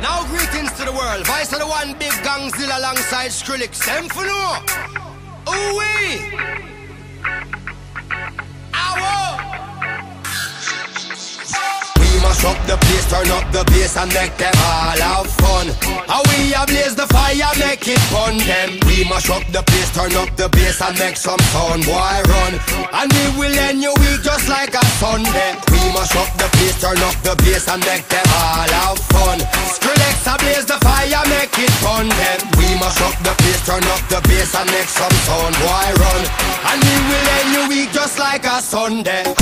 Now greetings to the world. Vice of the one big gangzilla alongside Skrillex. Them for no. We mash up the place, turn up the bass and make them all have fun. How we blaze the fire, make it fun them. We mash up the place, turn up the bass and make some sound, boy run. And we will end your week just like a Sunday. We mash up the place, turn up the bass and make them all have fun. Turn up the bass and make some sound, boy run. And we will end your week just like a Sunday.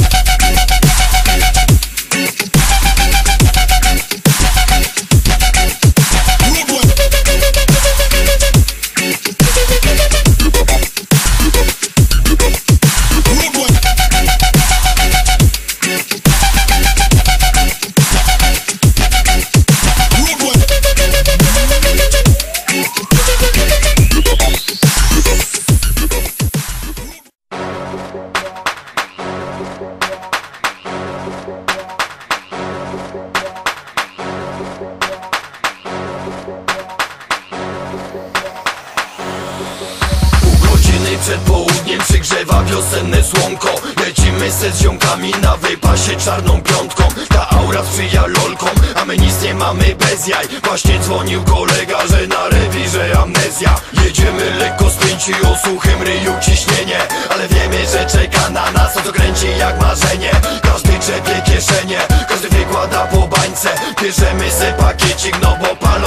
Przed południem przygrzewa wiosenne słonko. Lecimy se z ziomkami na wypasie czarną piątką. Ta aura sprzyja lolkom, a my nic nie mamy bez jaj. Właśnie dzwonił kolega, że na rewirze amnezja. Jedziemy lekko spięci o suchym ryju ciśnienie. Ale wiemy, że czeka na nas to kręci jak marzenie. Każdy czepie kieszenie, każdy wykłada po bańce. Bierzemy se pakiecik, no bo palonko